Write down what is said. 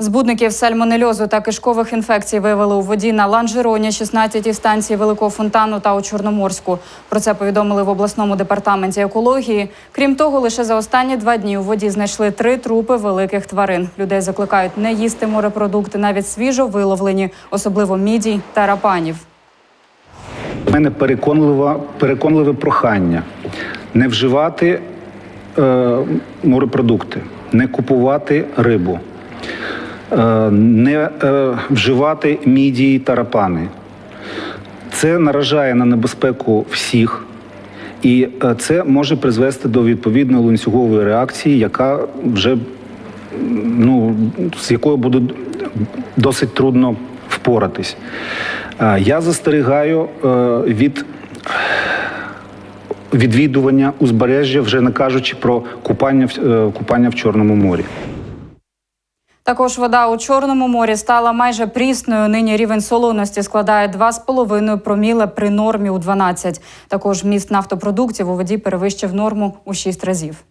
Збудників сальмонельозу та кишкових інфекцій виявили у воді на Ланжероні, 16-й станції Великого фонтану та у Чорноморську. Про це повідомили в обласному департаменті екології. Крім того, лише за останні два дні у воді знайшли три трупи великих тварин. Людей закликають не їсти морепродукти, навіть свіжо виловлені, особливо мідій та рапанів. У мене переконливе, переконливе прохання не вживати е, морепродукти, не купувати рибу, не е, вживати мідії та рапани. Це наражає на небезпеку всіх, і е, це може призвести до відповідної ланцюгової реакції, яка вже ну, з якою буде досить трудно впоратись. Е, Я застерігаю е, від відвідування узбережжя, вже не кажучи про купання, е, купання в Чорному морі. Також вода у Чорному морі стала майже прісною. Нині рівень солоності складає 2,5 проміле при нормі у 12. Також міст нафтопродуктів у воді перевищив норму у 6 разів.